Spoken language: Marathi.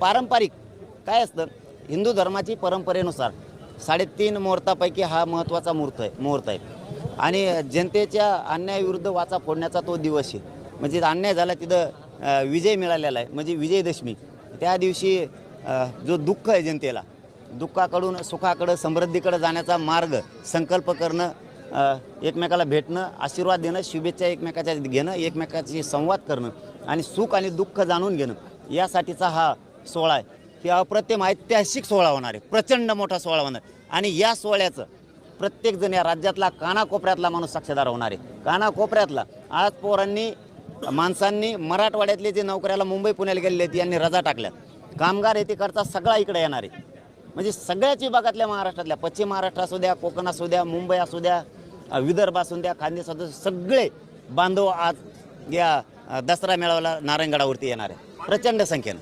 पारंपरिक काय असतं? हिंदू धर्माची परंपरेनुसार साडेतीन मुहूर्तापैकी हा महत्त्वाचा मुहूर्त आहे मुहूर्त आहे. आणि जनतेच्या अन्यायाविरुद्ध वाचा फोडण्याचा तो दिवस आहे. म्हणजे अन्याय झाला तिथं विजय मिळालेला आहे. म्हणजे विजयदशमी. त्या दिवशी जो दुःख आहे जनतेला दुःखाकडून सुखाकडं समृद्धीकडे जाण्याचा मार्ग संकल्प करणं एकमेकाला भेटणं आशीर्वाद देणं शुभेच्छा एकमेकाच्या घेणं एकमेकाशी संवाद करणं आणि सुख आणि दुःख जाणून घेणं यासाठीचा हा सोहळा आहे. की अप्रतिम ऐतिहासिक सोहळा होणार आहे. प्रचंड मोठा सोहळा होणार आणि या सोहळ्याचं प्रत्येकजण या राज्यातला कानाकोपऱ्यातला माणूस साक्षीदार होणार आहे. कानाकोपऱ्यातला आज पोरांनी माणसांनी मराठवाड्यातले जे नोकऱ्याला मुंबई पुण्याला गेलेले आहेत यांनी रजा टाकल्या. कामगार येतेकरता सगळा इकडे येणार आहे. म्हणजे सगळ्याच विभागातल्या महाराष्ट्रातल्या पश्चिम महाराष्ट्र असू द्या कोकण असू द्या मुंबई असू द्या विदर्भ असू द्या खानदेश असू सगळे बांधव आज या दसरा मेळाव्याला नारायणगडावरती येणार आहे. प्रचंड संख्येनं.